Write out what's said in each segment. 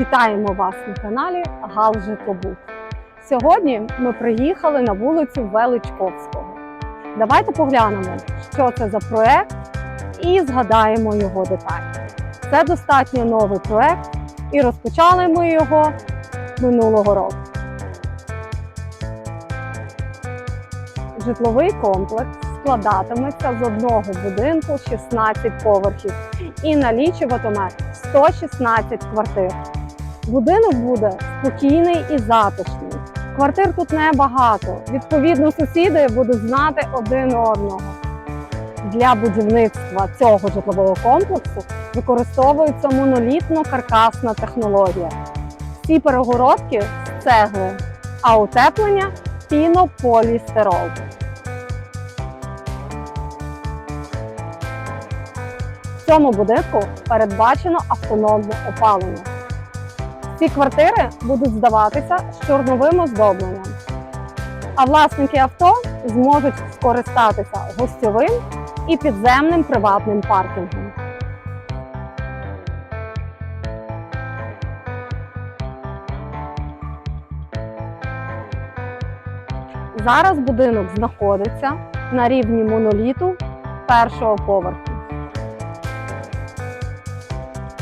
Вітаємо вас на каналі Гал Житлобуд. Сьогодні ми приїхали на вулицю Величковського. Давайте поглянемо, що це за проект, і згадаємо його деталі. Це достатньо новий проект, і розпочали ми його минулого року. Житловий комплекс складатиметься з одного будинку 16 поверхів і налічуватиме 116 квартир. Будинок буде спокійний і затишний. Квартир тут небагато. Відповідно, сусіди будуть знати один одного. Для будівництва цього житлового комплексу використовується монолітно-каркасна технологія. Всі перегородки цегли, а утеплення пінополістирол. В цьому будинку передбачено автономне опалення. Ці квартири будуть здаватися з чорновим оздобленням, а власники авто зможуть скористатися гостьовим і підземним приватним паркінгом. Зараз будинок знаходиться на рівні моноліту першого поверху.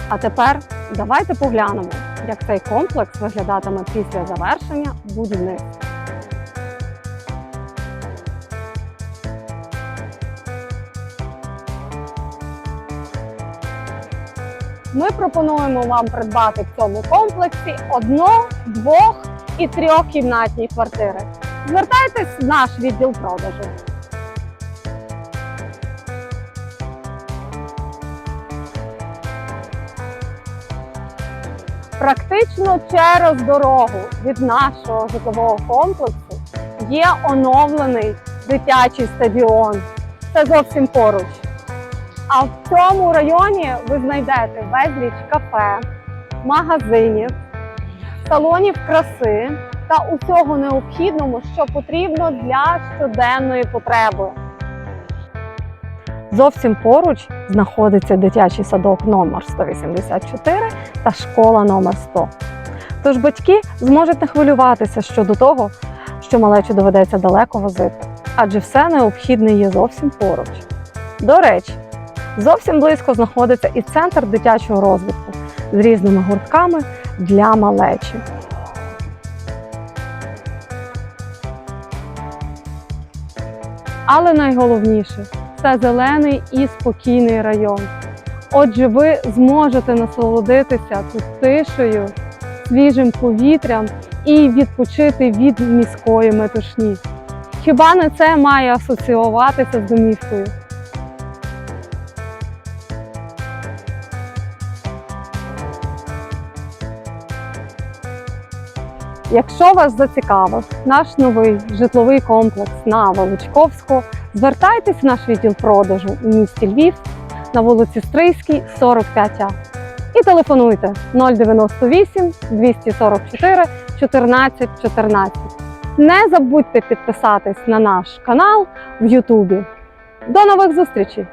А тепер давайте поглянемо, як цей комплекс виглядатиме після завершення будівництва. Ми пропонуємо вам придбати в цьому комплексі одно, двох і трьохкімнатні квартири. Звертайтесь в наш відділ продажу. Практично через дорогу від нашого житлового комплексу є оновлений дитячий стадіон. Це зовсім поруч. А в цьому районі ви знайдете безліч кафе, магазинів, салонів краси та усього необхідного, що потрібно для щоденної потреби. Зовсім поруч знаходиться дитячий садок номер 184 та школа номер 100. Тож батьки зможуть не хвилюватися щодо того, що малечу доведеться далеко возити, адже все необхідне є зовсім поруч. До речі, зовсім близько знаходиться і центр дитячого розвитку з різними гуртками для малечі. Але найголовніше це зелений і спокійний район. Отже, ви зможете насолодитися тут тишею, свіжим повітрям і відпочити від міської метушні. Хіба не це має асоціюватися з домівкою? Якщо вас зацікавив наш новий житловий комплекс на Волочковську, звертайтесь в наш відділ продажу у місті Львів на вулиці Стрийській, 45А. І телефонуйте 098 244 14 14. Не забудьте підписатись на наш канал в Ютубі. До нових зустрічей!